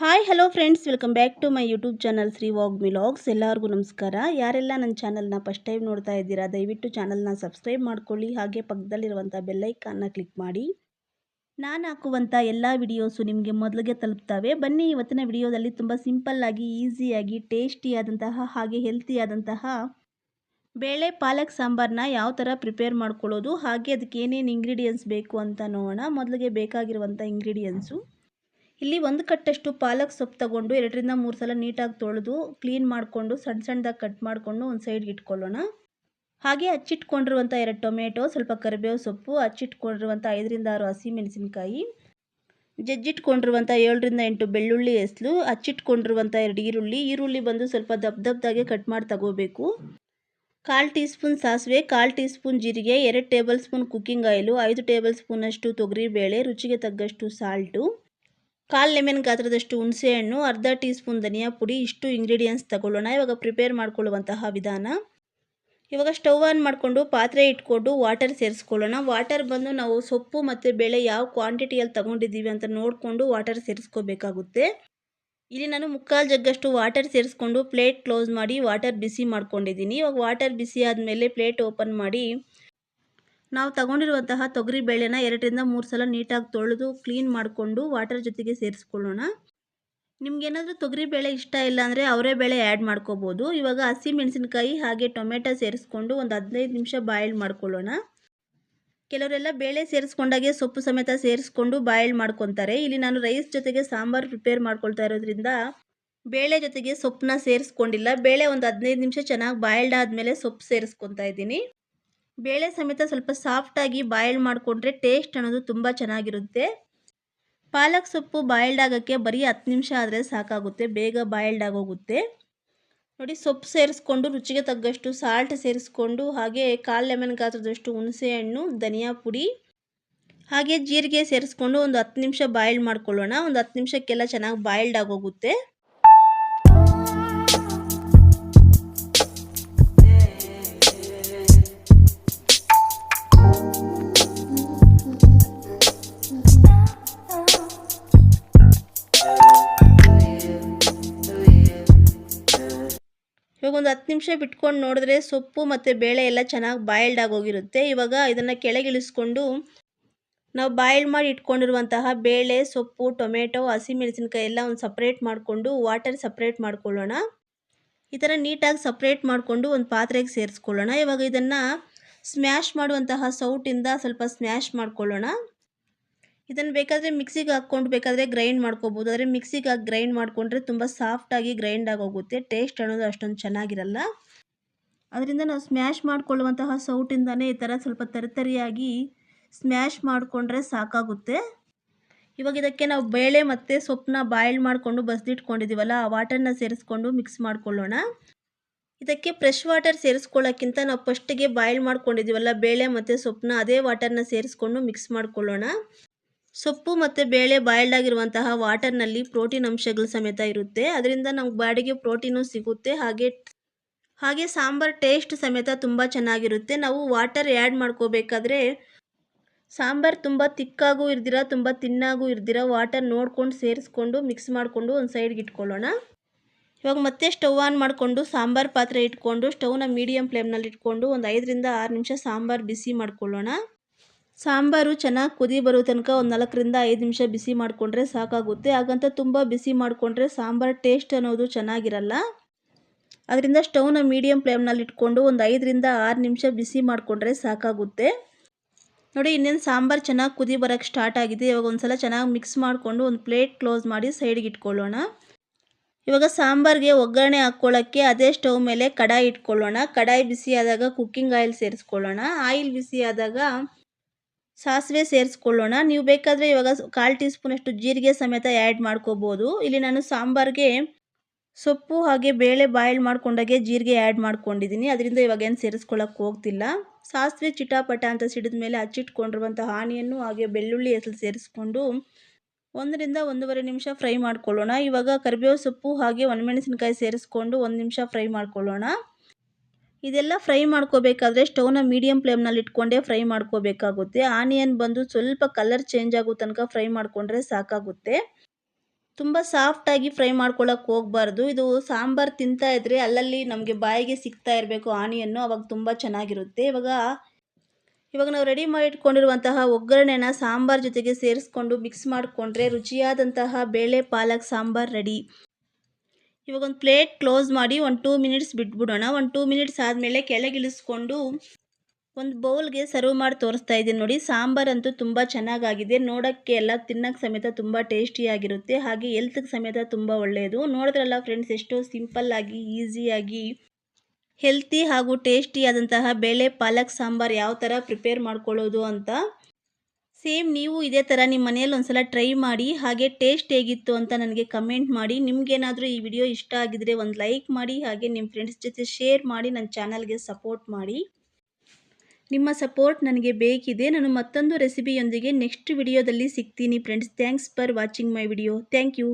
Hi hello friends welcome back to my YouTube channel Shri ವಾಗ್ ಮಿಲಾಗ್ಸ್ ಎಲ್ಲರಿಗೂ ನಮಸ್ಕಾರ. ಯಾರೆಲ್ಲ ನನ್ನ ಚಾನಲ್ನ ಫಸ್ಟ್ ಟೈಮ್ ನೋಡ್ತಾ ಇದ್ದೀರಾ, ದಯವಿಟ್ಟು ಚಾನಲ್ನ ಸಬ್ಸ್ಕ್ರೈಬ್ ಮಾಡ್ಕೊಳ್ಳಿ. ಹಾಗೆ ಪಕ್ಕದಲ್ಲಿರುವಂಥ ಬೆಲ್ಲೈಕಾನ್ನ ಕ್ಲಿಕ್ ಮಾಡಿ. ನಾನು ಹಾಕುವಂಥ ಎಲ್ಲ ವಿಡಿಯೋಸು ನಿಮಗೆ ಮೊದಲಿಗೆ ತಲುಪ್ತವೆ. ಬನ್ನಿ, ಇವತ್ತಿನ ವಿಡಿಯೋದಲ್ಲಿ ತುಂಬ ಸಿಂಪಲ್ಲಾಗಿ ಈಸಿಯಾಗಿ ಟೇಸ್ಟಿಯಾದಂತಹ ಹಾಗೆ ಹೆಲ್ತಿಯಾದಂತಹ ಬೇಳೆ, ಪಾಲಕ್ ಸಾಂಬಾರನ್ನ ಯಾವ ಥರ ಪ್ರಿಪೇರ್ ಮಾಡ್ಕೊಳ್ಳೋದು, ಹಾಗೆ ಅದಕ್ಕೆ ಏನೇನು ಇಂಗ್ರೀಡಿಯೆಂಟ್ಸ್ ಬೇಕು ಅಂತ ನೋಡೋಣ. ಮೊದಲಿಗೆ ಬೇಕಾಗಿರುವಂಥ ಇಂಗ್ರೀಡಿಯೆಂಟ್ಸು ಇಲ್ಲಿ ಒಂದು ಕಟ್ಟಷ್ಟು ಪಾಲಕ್ ಸೊಪ್ಪು ತಗೊಂಡು ಎರಡರಿಂದ ಮೂರು ಸಲ ನೀಟಾಗಿ ತೊಳೆದು ಕ್ಲೀನ್ ಮಾಡಿಕೊಂಡು ಸಣ್ಣ ಸಣ್ಣದಾಗಿ ಕಟ್ ಮಾಡಿಕೊಂಡು ಒಂದು ಸೈಡ್ಗೆ ಇಟ್ಕೊಳ್ಳೋಣ. ಹಾಗೆ ಹಚ್ಚಿಟ್ಕೊಂಡಿರುವಂಥ ಎರಡು ಟೊಮೆಟೊ, ಸ್ವಲ್ಪ ಕರಿಬೇವು ಸೊಪ್ಪು ಹಚ್ಚಿಟ್ಕೊಂಡಿರುವಂಥ ಐದರಿಂದ ಆರು ಹಸಿಮೆಣಸಿನ್ಕಾಯಿ ಜಜ್ಜಿಟ್ಕೊಂಡಿರುವಂಥ ಏಳರಿಂದ ಎಂಟು ಬೆಳ್ಳುಳ್ಳಿ ಹೆಸಲು ಹಚ್ಚಿಟ್ಕೊಂಡಿರುವಂಥ ಎರಡು ಈರುಳ್ಳಿ ಈರುಳ್ಳಿ ಬಂದು ಸ್ವಲ್ಪ ದಪ್ಪ ದಪ್ಪದಾಗೆ ಕಟ್ ಮಾಡಿ ತಗೋಬೇಕು. ಕಾಲು ಟೀ ಸ್ಪೂನ್ ಸಾಸಿವೆ, ಕಾಲು ಟೀ ಸ್ಪೂನ್ ಜೀರಿಗೆ, ಎರಡು ಟೇಬಲ್ ಸ್ಪೂನ್ ಕುಕ್ಕಿಂಗ್ ಆಯಿಲು, ಐದು ಟೇಬಲ್ ಸ್ಪೂನಷ್ಟು ತೊಗರಿಬೇಳೆ, ರುಚಿಗೆ ತಗ್ಗಷ್ಟು ಸಾಲ್ಟು. ಕಾಲು ಲೆಮೆನ್ ಗಾತ್ರದಷ್ಟು ಹುಣಸೆಹಣ್ಣು ಅರ್ಧ ಟೀ ಸ್ಪೂನ್ ಧನಿಯಾ ಪುಡಿ, ಇಷ್ಟು ಇಂಗ್ರೀಡಿಯೆಂಟ್ಸ್ ತಗೊಳ್ಳೋಣ. ಇವಾಗ ಪ್ರಿಪೇರ್ ಮಾಡ್ಕೊಳ್ಳುವಂತಹ ವಿಧಾನ. ಇವಾಗ ಸ್ಟವ್ ಆನ್ ಮಾಡಿಕೊಂಡು ಪಾತ್ರೆ ಇಟ್ಕೊಂಡು ವಾಟರ್ ಸೇರಿಸ್ಕೊಳ್ಳೋಣ. ವಾಟರ್ ಬಂದು ನಾವು ಸೊಪ್ಪು ಮತ್ತು ಬೇಳೆ ಯಾವ ಕ್ವಾಂಟಿಟಿಯಲ್ಲಿ ತಗೊಂಡಿದ್ದೀವಿ ಅಂತ ನೋಡಿಕೊಂಡು ವಾಟರ್ ಸೇರಿಸ್ಕೋಬೇಕಾಗುತ್ತೆ. ಇಲ್ಲಿ ನಾನು ಮುಕ್ಕಾಲು ಜಗ್ಗಷ್ಟು ವಾಟರ್ ಸೇರಿಸ್ಕೊಂಡು ಪ್ಲೇಟ್ ಕ್ಲೋಸ್ ಮಾಡಿ ವಾಟರ್ ಬಿಸಿ ಮಾಡ್ಕೊಂಡಿದ್ದೀನಿ. ಇವಾಗ ವಾಟರ್ ಬಿಸಿ ಆದಮೇಲೆ ಪ್ಲೇಟ್ ಓಪನ್ ಮಾಡಿ ನಾವು ತಗೊಂಡಿರುವಂತಹ ತೊಗರಿ ಬೇಳೆನ ಎರಡರಿಂದ ಮೂರು ಸಲ ನೀಟಾಗಿ ತೊಳೆದು ಕ್ಲೀನ್ ಮಾಡಿಕೊಂಡು ವಾಟರ್ ಜೊತೆಗೆ ಸೇರಿಸ್ಕೊಳ್ಳೋಣ. ನಿಮಗೇನಾದರೂ ತೊಗರಿ ಬೇಳೆ ಇಷ್ಟ ಇಲ್ಲ ಅಂದರೆ ಅವರೇ ಬೇಳೆ ಆ್ಯಡ್ ಮಾಡ್ಕೋಬೋದು. ಇವಾಗ ಹಸಿ ಮೆಣಸಿನಕಾಯಿ ಹಾಗೆ ಟೊಮೆಟೊ ಸೇರಿಸ್ಕೊಂಡು ಒಂದು ಹದಿನೈದು ನಿಮಿಷ ಬಾಯ್ಲ್ ಮಾಡ್ಕೊಳ್ಳೋಣ. ಕೆಲವರೆಲ್ಲ ಬೇಳೆ ಸೇರಿಸ್ಕೊಂಡಾಗೆ ಸೊಪ್ಪು ಸಮೇತ ಸೇರಿಸ್ಕೊಂಡು ಬಾಯ್ಲ್ ಮಾಡ್ಕೊತಾರೆ. ಇಲ್ಲಿ ನಾನು ರೈಸ್ ಜೊತೆಗೆ ಸಾಂಬಾರು ಪ್ರಿಪೇರ್ ಮಾಡ್ಕೊಳ್ತಾ ಇರೋದ್ರಿಂದ ಬೇಳೆ ಜೊತೆಗೆ ಸೊಪ್ಪನ್ನ ಸೇರಿಸ್ಕೊಂಡಿಲ್ಲ. ಬೇಳೆ ಒಂದು ಹದಿನೈದು ನಿಮಿಷ ಚೆನ್ನಾಗಿ ಬಾಯ್ಲ್ಡ್ ಆದಮೇಲೆ ಸೊಪ್ಪು ಸೇರಿಸ್ಕೊತಾ ಇದ್ದೀನಿ. ಬೇಳೆ ಸಮೇತ ಸ್ವಲ್ಪ ಸಾಫ್ಟಾಗಿ ಬಾಯ್ಲ್ ಮಾಡಿಕೊಂಡ್ರೆ ಟೇಸ್ಟ್ ಅನ್ನೋದು ತುಂಬ ಚೆನ್ನಾಗಿರುತ್ತೆ. ಪಾಲಕ್ ಸೊಪ್ಪು ಬಾಯ್ಲ್ಡ್ ಆಗೋಕ್ಕೆ ಬರೀ ಹತ್ತು ನಿಮಿಷ ಆದರೆ ಸಾಕಾಗುತ್ತೆ, ಬೇಗ ಬಾಯ್ಲ್ಡ್ ಆಗೋಗುತ್ತೆ. ನೋಡಿ ಸೊಪ್ಪು ಸೇರಿಸ್ಕೊಂಡು, ರುಚಿಗೆ ತಗ್ಗಷ್ಟು ಸಾಲ್ಟ್ ಸೇರಿಸ್ಕೊಂಡು, ಹಾಗೆ ಕಾಲು ಲೆಮನ್ ಗಾತ್ರದಷ್ಟು ಹುಣಸೆಹಣ್ಣು ಧನಿಯಾ ಪುಡಿ, ಹಾಗೆ ಜೀರಿಗೆ ಸೇರಿಸ್ಕೊಂಡು ಒಂದು ಹತ್ತು ನಿಮಿಷ ಬಾಯ್ಲ್ಡ್ ಮಾಡ್ಕೊಳ್ಳೋಣ. ಒಂದು ಹತ್ತು ನಿಮಿಷಕ್ಕೆಲ್ಲ ಚೆನ್ನಾಗಿ ಬಾಯ್ಲ್ಡ್ ಆಗೋಗುತ್ತೆ. ಒಂದು ಹತ್ತು ನಿಮಿಷ ಬಿಟ್ಕೊಂಡು ನೋಡಿದ್ರೆ ಸೊಪ್ಪು ಮತ್ತು ಬೇಳೆ ಎಲ್ಲ ಚೆನ್ನಾಗಿ ಬಾಯ್ಲ್ಡ್ ಆಗೋಗಿರುತ್ತೆ ಇವಾಗ ಇದನ್ನು ಕೆಳಗಿಳಿಸ್ಕೊಂಡು ನಾವು ಬಾಯ್ಲ್ಡ್ ಮಾಡಿ ಇಟ್ಕೊಂಡಿರುವಂತಹ ಬೇಳೆ, ಸೊಪ್ಪು, ಟೊಮೆಟೊ, ಹಸಿಮೆಣಸಿನ್ಕಾಯಿ ಎಲ್ಲ ಒಂದು ಸಪ್ರೇಟ್ ಮಾಡಿಕೊಂಡು ವಾಟರ್ ಸಪ್ರೇಟ್ ಮಾಡ್ಕೊಳ್ಳೋಣ. ಈ ಥರ ನೀಟಾಗಿ ಸಪ್ರೇಟ್ ಮಾಡಿಕೊಂಡು ಒಂದು ಪಾತ್ರೆಗೆ ಸೇರಿಸ್ಕೊಳ್ಳೋಣ. ಇವಾಗ ಇದನ್ನು ಸ್ಮ್ಯಾಶ್ ಮಾಡುವಂತಹ ಸೌಟಿಂದ ಸ್ವಲ್ಪ ಸ್ಮ್ಯಾಶ್ ಮಾಡ್ಕೊಳ್ಳೋಣ. ಇದನ್ನು ಬೇಕಾದರೆ ಮಿಕ್ಸಿಗೆ ಹಾಕ್ಕೊಂಡು ಬೇಕಾದರೆ ಗ್ರೈಂಡ್ ಮಾಡ್ಕೋಬೋದು. ಆದರೆ ಮಿಕ್ಸಿಗೆ ಹಾಕಿ ಗ್ರೈಂಡ್ ಮಾಡಿಕೊಂಡ್ರೆ ತುಂಬ ಸಾಫ್ಟಾಗಿ ಗ್ರೈಂಡ್ ಆಗೋಗುತ್ತೆ. ಟೇಸ್ಟ್ ಅನ್ನೋದು ಅಷ್ಟೊಂದು ಚೆನ್ನಾಗಿರಲ್ಲ. ಅದರಿಂದ ನಾವು ಸ್ಮ್ಯಾಶ್ ಮಾಡಿಕೊಳ್ಳುವಂತಹ ಸೌಟಿಂದನೇ ಈ ಥರ ಸ್ವಲ್ಪ ತರಿತರಿಯಾಗಿ ಸ್ಮ್ಯಾಶ್ ಮಾಡಿಕೊಂಡ್ರೆ ಸಾಕಾಗುತ್ತೆ. ಇವಾಗ ಇದಕ್ಕೆ ನಾವು ಬೇಳೆ ಮತ್ತು ಸೊಪ್ಪನ್ನ ಬಾಯ್ಲ್ ಮಾಡಿಕೊಂಡು ಬಸ್ದಿಟ್ಕೊಂಡಿದ್ದೀವಲ್ಲ ಆ ವಾಟರ್ನ ಸೇರಿಸ್ಕೊಂಡು ಮಿಕ್ಸ್ ಮಾಡ್ಕೊಳ್ಳೋಣ. ಇದಕ್ಕೆ ಫ್ರೆಶ್ ವಾಟರ್ ಸೇರಿಸ್ಕೊಳ್ಳೋಕ್ಕಿಂತ ನಾವು ಫಸ್ಟಿಗೆ ಬಾಯ್ಲ್ ಮಾಡ್ಕೊಂಡಿದ್ದೀವಲ್ಲ ಬೇಳೆ ಮತ್ತು ಸೊಪ್ಪನ್ನ ಅದೇ ವಾಟರ್ನ ಸೇರಿಸ್ಕೊಂಡು ಮಿಕ್ಸ್ ಮಾಡ್ಕೊಳ್ಳೋಣ. ಸೊಪ್ಪು ಮತ್ತು ಬೇಳೆ ಬಾಯ್ಲ್ಡ್ ಆಗಿರುವಂತಹ ವಾಟರ್ನಲ್ಲಿ ಪ್ರೋಟೀನ್ ಅಂಶಗಳು ಸಮೇತ ಇರುತ್ತೆ. ಅದರಿಂದ ನಮ್ಗೆ ಬಾಡಿಗೆ ಪ್ರೋಟೀನು ಸಿಗುತ್ತೆ. ಹಾಗೆ ಹಾಗೆ ಸಾಂಬಾರ್ ಟೇಸ್ಟ್ ಸಮೇತ ತುಂಬ ಚೆನ್ನಾಗಿರುತ್ತೆ. ನಾವು ವಾಟರ್ ಆ್ಯಡ್ ಮಾಡ್ಕೋಬೇಕಾದ್ರೆ ಸಾಂಬಾರ್ ತುಂಬ ತಿಕ್ಕಾಗೂ ಇರ್ದಿರ, ತುಂಬ ತಿನ್ನಾಗೂ ಇರ್ದಿರ ವಾಟರ್ ನೋಡ್ಕೊಂಡು ಸೇರಿಸ್ಕೊಂಡು ಮಿಕ್ಸ್ ಮಾಡಿಕೊಂಡು ಒಂದು ಸೈಡ್ಗೆ ಇಟ್ಕೊಳ್ಳೋಣ. ಇವಾಗ ಮತ್ತೆ ಸ್ಟವ್ ಆನ್ ಮಾಡಿಕೊಂಡು ಸಾಂಬಾರು ಪಾತ್ರೆ ಇಟ್ಕೊಂಡು ಸ್ಟವ್ನ ಮೀಡಿಯಮ್ ಫ್ಲೇಮ್ನಲ್ಲಿ ಇಟ್ಕೊಂಡು ಒಂದು ಐದರಿಂದ ಆರು ನಿಮಿಷ ಸಾಂಬಾರು ಬಿಸಿ ಮಾಡ್ಕೊಳ್ಳೋಣ. ಸಾಂಬಾರು ಚೆನ್ನಾಗಿ ಕುದಿ ಬರೋ ತನಕ ಒಂದು ನಾಲ್ಕರಿಂದ ಐದು ನಿಮಿಷ ಬಿಸಿ ಮಾಡಿಕೊಂಡ್ರೆ ಸಾಕಾಗುತ್ತೆ. ಹಾಗಂತ ತುಂಬ ಬಿಸಿ ಮಾಡಿಕೊಂಡ್ರೆ ಸಾಂಬಾರು ಟೇಸ್ಟ್ ಅನ್ನೋದು ಚೆನ್ನಾಗಿರಲ್ಲ. ಅದರಿಂದ ಸ್ಟವ್ನ ಮೀಡಿಯಂ ಫ್ಲೇಮ್ನಲ್ಲಿ ಇಟ್ಕೊಂಡು ಒಂದು ಐದರಿಂದ ಆರು ನಿಮಿಷ ಬಿಸಿ ಮಾಡಿಕೊಂಡ್ರೆ ಸಾಕಾಗುತ್ತೆ. ನೋಡಿ, ಇನ್ನೇನು ಸಾಂಬಾರು ಚೆನ್ನಾಗಿ ಕುದಿ ಬರೋಕ್ಕೆ ಸ್ಟಾರ್ಟ್ ಆಗಿದೆ. ಇವಾಗ ಒಂದು ಸಲ ಚೆನ್ನಾಗಿ ಮಿಕ್ಸ್ ಮಾಡಿಕೊಂಡು ಒಂದು ಪ್ಲೇಟ್ ಕ್ಲೋಸ್ ಮಾಡಿ ಸೈಡ್ಗೆ ಇಟ್ಕೊಳ್ಳೋಣ. ಇವಾಗ ಸಾಂಬಾರಿಗೆ ಒಗ್ಗರಣೆ ಹಾಕ್ಕೊಳ್ಳೋಕ್ಕೆ ಅದೇ ಸ್ಟವ್ ಮೇಲೆ ಕಡಾಯಿ ಇಟ್ಕೊಳ್ಳೋಣ. ಕಡಾಯಿ ಬಿಸಿ ಆದಾಗ ಕುಕ್ಕಿಂಗ್ ಆಯಿಲ್ ಸೇರಿಸ್ಕೊಳ್ಳೋಣ. ಆಯಿಲ್ ಬಿಸಿ ಆದಾಗ ಸಾಸಿವೆ ಸೇರಿಸ್ಕೊಳ್ಳೋಣ. ನೀವು ಬೇಕಾದರೆ ಇವಾಗ ಕಾಲು ಟೀ ಸ್ಪೂನಷ್ಟು ಜೀರಿಗೆ ಸಮೇತ ಆ್ಯಡ್ ಮಾಡ್ಕೋಬೋದು. ಇಲ್ಲಿ ನಾನು ಸಾಂಬಾರಿಗೆ ಸೊಪ್ಪು ಹಾಗೆ ಬೇಳೆ ಬಾಯ್ಲ್ ಮಾಡ್ಕೊಂಡಾಗೆ ಜೀರಿಗೆ ಆ್ಯಡ್ ಮಾಡ್ಕೊಂಡಿದ್ದೀನಿ ಅದರಿಂದ ಇವಾಗ ಏನು ಸೇರಿಸ್ಕೊಳ್ಳೋಕೆ ಹೋಗ್ತಿಲ್ಲ. ಸಾಸಿವೆ ಚಿಟಾಪಟ ಅಂತ ಸಿಡಿದ ಮೇಲೆ ಹಚ್ಚಿಟ್ಕೊಂಡಿರುವಂಥ ಆನಿಯನ್ನು ಹಾಗೆ ಬೆಳ್ಳುಳ್ಳಿ ಹೆಸರು ಸೇರಿಸ್ಕೊಂಡು ಒಂದರಿಂದ ಒಂದೂವರೆ ನಿಮಿಷ ಫ್ರೈ ಮಾಡ್ಕೊಳ್ಳೋಣ. ಇವಾಗ ಕರಿಬೇವು ಸೊಪ್ಪು ಹಾಗೆ ಒಣಮೆಣಸಿನ್ಕಾಯಿ ಸೇರಿಸ್ಕೊಂಡು ಒಂದು ನಿಮಿಷ ಫ್ರೈ ಮಾಡ್ಕೊಳ್ಳೋಣ. ಇದೆಲ್ಲ ಫ್ರೈ ಮಾಡ್ಕೋಬೇಕಾದ್ರೆ ಸ್ಟೌವ್ನ ಮೀಡಿಯಂ ಫ್ಲೇಮ್ನಲ್ಲಿ ಇಟ್ಕೊಂಡೇ ಫ್ರೈ ಮಾಡ್ಕೋಬೇಕಾಗುತ್ತೆ. ಆನಿಯನ್ ಬಂದು ಸ್ವಲ್ಪ ಕಲರ್ ಚೇಂಜ್ ಆಗೋ ತನಕ ಫ್ರೈ ಮಾಡಿಕೊಂಡ್ರೆ ಸಾಕಾಗುತ್ತೆ. ತುಂಬ ಸಾಫ್ಟಾಗಿ ಫ್ರೈ ಮಾಡ್ಕೊಳ್ಳೋಕೆ ಹೋಗಬಾರ್ದು. ಇದು ಸಾಂಬಾರು ತಿಂತಾ ಇದ್ರೆ ಅಲ್ಲಲ್ಲಿ ನಮಗೆ ಬಾಯಿಗೆ ಸಿಗ್ತಾ ಇರಬೇಕು ಆನಿಯನ್ನು ಅವಾಗ ತುಂಬ ಚೆನ್ನಾಗಿರುತ್ತೆ. ಇವಾಗ ಇವಾಗ ನಾವು ರೆಡಿ ಮಾಡಿ ಇಟ್ಕೊಂಡಿರುವಂತಹ ಒಗ್ಗರಣೆನ ಸಾಂಬಾರ್ ಜೊತೆಗೆ ಸೇರಿಸ್ಕೊಂಡು ಮಿಕ್ಸ್ ಮಾಡಿಕೊಂಡ್ರೆ ರುಚಿಯಾದಂತಹ ಬೇಳೆ, ಪಾಲಕ್, ಸಾಂಬಾರ್ ರೆಡಿ ಇವಾಗ ಒಂದು ಪ್ಲೇಟ್ ಕ್ಲೋಸ್ ಮಾಡಿ ಒಂದು ಟೂ ಮಿನಿಟ್ಸ್ ಬಿಟ್ಬಿಡೋಣ. ಒಂದು ಟೂ ಮಿನಿಟ್ಸ್ ಆದಮೇಲೆ ಕೆಳಗಿಳಿಸ್ಕೊಂಡು ಒಂದು ಬೌಲ್ಗೆ ಸರ್ವ್ ಮಾಡಿ ತೋರಿಸ್ತಾ ಇದ್ದೀನಿ ನೋಡಿ. ಸಾಂಬಾರಂತೂ ತುಂಬ ಚೆನ್ನಾಗಾಗಿದೆ. ನೋಡೋಕ್ಕೆ ಎಲ್ಲ ತಿನ್ನೋಕ್ಕೆ ಸಮೇತ ತುಂಬ ಟೇಸ್ಟಿಯಾಗಿರುತ್ತೆ ಹಾಗೆ ಹೆಲ್ತ್ಗೆ ಸಮೇತ ತುಂಬ ಒಳ್ಳೆಯದು ನೋಡಿದ್ರಲ್ಲ ಫ್ರೆಂಡ್ಸ್ ಎಷ್ಟೋ ಸಿಂಪಲ್ಲಾಗಿ ಈಸಿಯಾಗಿ ಹೆಲ್ತಿ ಹಾಗೂ ಟೇಸ್ಟಿಯಾದಂತಹ ಬೇಳೆ, ಪಾಲಕ್, ಸಾಂಬಾರು ಯಾವ ಥರ ಪ್ರಿಪೇರ್ ಮಾಡ್ಕೊಳ್ಳೋದು ಅಂತ. ಸೇಮ್ ನೀವು ಇದೇ ಥರ ನಿಮ್ಮ ಮನೆಯಲ್ಲಿ ಒಂದ್ಸಲ ಟ್ರೈ ಮಾಡಿ, ಹಾಗೆ ಟೇಸ್ಟ್ ಹೇಗಿತ್ತು ಅಂತ ನನಗೆ ಕಮೆಂಟ್ ಮಾಡಿ. ನಿಮಗೇನಾದರೂ ಈ ವಿಡಿಯೋ ಇಷ್ಟ ಆಗಿದ್ರೆ ಒಂದು ಲೈಕ್ ಮಾಡಿ, ಹಾಗೆ ನಿಮ್ಮ ಫ್ರೆಂಡ್ಸ್ ಜೊತೆ ಶೇರ್ ಮಾಡಿ ನನ್ನ ಚಾನಲ್ಗೆ ಸಪೋರ್ಟ್ ಮಾಡಿ. ನಿಮ್ಮ ಸಪೋರ್ಟ್ ನನಗೆ ಬೇಕಿದೆ. ನಾನು ಮತ್ತೊಂದು ರೆಸಿಪಿಯೊಂದಿಗೆ ನೆಕ್ಸ್ಟ್ ವಿಡಿಯೋದಲ್ಲಿ ಸಿಗ್ತೀನಿ. Friends thanks for watching my video thank you